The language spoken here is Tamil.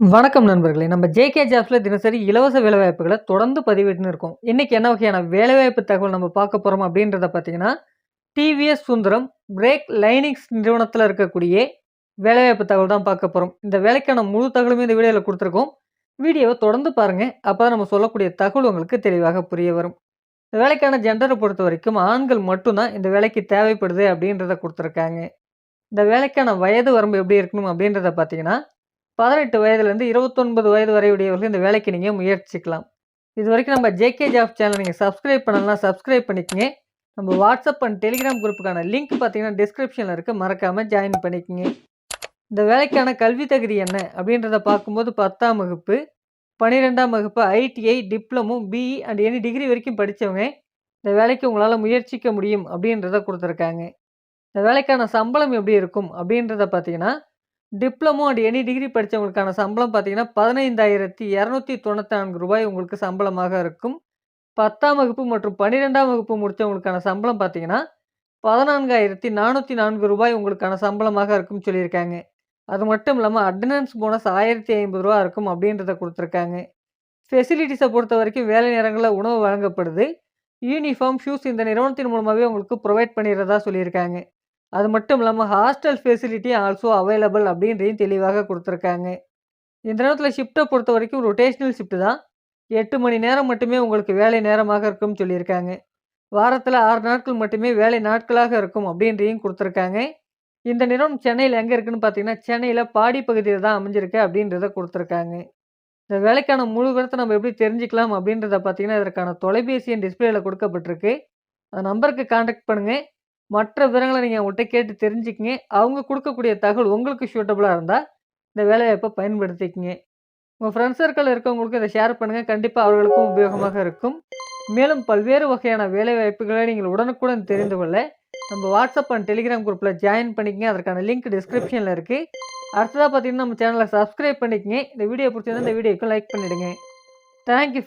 வணக்கம் நண்பர்களே! நம்ம ஜேகே ஜாப்ஸில் தினசரி இலவச வேலைவாய்ப்புகளை தொடர்ந்து பதிவிட்டுன்னு இருக்கோம். இன்றைக்கி என்ன வகையான வேலைவாய்ப்பு தகவல் நம்ம பார்க்க போகிறோம் அப்படின்றத பார்த்தீங்கன்னா, டிவிஎஸ் சுந்தரம் பிரேக் லைனிங்ஸ் நிறுவனத்தில் இருக்கக்கூடிய வேலைவாய்ப்பு தகவல் தான் பார்க்க போகிறோம் இந்த வேலைக்கான முழு தகவலுமே இந்த வீடியோவில் கொடுத்துருக்கோம் வீடியோவை தொடர்ந்து பாருங்கள் அப்போ தான் நம்ம சொல்லக்கூடிய தகவல் உங்களுக்கு தெளிவாக புரிய வரும். இந்த வேலைக்கான ஜென்டரை பொறுத்த வரைக்கும் ஆண்கள் மட்டும்தான் இந்த வேலைக்கு தேவைப்படுது அப்படின்றத கொடுத்துருக்காங்க இந்த வேலைக்கான வயது வரம்பு எப்படி இருக்கணும் அப்படின்றத பார்த்தீங்கன்னா, பதினெட்டு வயதுலேருந்து இருபத்தொன்பது வயது வரை உடையவர்கள் இந்த வேலைக்கு நீங்கள் முயற்சிக்கலாம். இது வரைக்கும் நம்ம ஜேகே ஜாப் சேனல் நீங்கள் சப்ஸ்கிரைப் பண்ணலாம் சப்ஸ்கிரைப் பண்ணிக்கங்க. நம்ம வாட்ஸ்அப் அண்ட் டெலிகிராம் குரூப்புக்கான லிங்க் பார்த்தீங்கன்னா, டிஸ்கிரிப்ஷனில் இருக்குது மறக்காமல் ஜாயின் பண்ணிக்கங்க. இந்த வேலைக்கான கல்வி தகுதி என்ன அப்படின்றத பார்க்கும்போது 10ஆம் வகுப்பு, 12ஆம் வகுப்பு, ITI, diploma, BE and any degree வரைக்கும் படித்தவங்க இந்த வேலைக்கு உங்களால் முயற்சிக்க முடியும் அப்படின்றத கொடுத்துருக்காங்க இந்த வேலைக்கான சம்பளம் எப்படி இருக்கும் அப்படின்றத பார்த்தீங்கன்னா, டிப்ளமோ அண்ட் எனி டிகிரி படித்தவங்களுக்கான சம்பளம் பார்த்தீங்கன்னா, பதினைந்தாயிரத்தி இரநூத்தி தொண்ணூற்றி நான்கு ரூபாய் உங்களுக்கு சம்பளமாக இருக்கும். 10ஆம் வகுப்பு மற்றும் 12ஆம் வகுப்பு முடித்தவங்களுக்கான சம்பளம் பார்த்தீங்கன்னா, பதினான்காயிரத்தி நானூற்றி நான்கு ரூபாய் உங்களுக்கான சம்பளமாக இருக்கும்னு சொல்லியிருக்காங்க. அது மட்டும் இல்லாமல் அட்டண்டன்ஸ் போனஸ் ஆயிரத்தி ஐம்பது ரூபா இருக்கும் அப்படின்றத கொடுத்துருக்காங்க ஃபெசிலிட்டிஸை பொறுத்த வரைக்கும் வேலை நேரங்களில் உணவு வழங்கப்படுது. யூனிஃபார்ம், ஷூஸ் இந்த நிறுவனத்தின் மூலமாகவே உங்களுக்கு ப்ரொவைட் பண்ணிடுறதா சொல்லியிருக்காங்க. அது மட்டும் இல்லாமல் ஹாஸ்டல் ஃபெசிலிட்டி ஆல்சோ அவைலபிள் அப்படின்றதையும் தெளிவாக கொடுத்துருக்காங்க. இந்த நேரத்தில் ஷிஃப்ட்டை பொறுத்த வரைக்கும் ரொட்டேஷனல் ஷிஃப்ட் தான். எட்டு மணி நேரம் மட்டுமே உங்களுக்கு வேலை நேரமாக இருக்கும்னு சொல்லியிருக்காங்க. வாரத்தில் ஆறு நாட்கள் மட்டுமே வேலை நாட்களாக இருக்கும் அப்படின்றதையும் கொடுத்துருக்காங்க. இந்த நிறுவனம் சென்னையில் எங்கே இருக்குன்னு பார்த்தீங்கன்னா, சென்னையில் பாடி பகுதியில் தான் அமைஞ்சிருக்கு அப்படின்றத கொடுத்துருக்காங்க. இந்த வேலைக்கான முழு விவரத்த நம்ம எப்படி தெரிஞ்சுக்கலாம் அப்படின்றத பார்த்தீங்கன்னா, இதற்கான தொலைபேசி என் டிஸ்பிளேயில் கொடுக்கப்பட்டிருக்கு. அந்த நம்பருக்கு காண்டாக்ட் பண்ணுங்கள் மற்ற விவரங்களை நீங்கள் அவங்கள்ட்ட கேட்டு தெரிஞ்சுக்கிங்க அவங்க கொடுக்கக்கூடிய தகவல் உங்களுக்கு சூட்டபுளாக இருந்தால் இந்த வேலைவாய்ப்பை பயன்படுத்திக்கிங்க உங்கள் ஃப்ரெண்ட்ஸ் சர்க்கிள் இருக்கவங்களுக்கு இதை ஷேர் பண்ணுங்க. கண்டிப்பாக அவர்களுக்கும் உபயோகமாக இருக்கும். மேலும் பல்வேறு வகையான வேலைவாய்ப்புகளை நீங்கள் உடனுக்குடன் தெரிந்து கொள்ள, நம்ம வாட்ஸ்அப் அண்ட் டெலிகிராம் குரூப்பில் ஜாயின் பண்ணிக்கங்க. அதற்கான லிங்க் டிஸ்கிரிப்ஷனில் இருக்குது அடுத்ததாக பார்த்தீங்கன்னா, நம்ம சேனலை சப்ஸ்கிரைப் பண்ணிக்கங்க. இந்த வீடியோ பிடிச்சிருந்தா இந்த வீடியோக்கு லைக் பண்ணிடுங்க. Thank you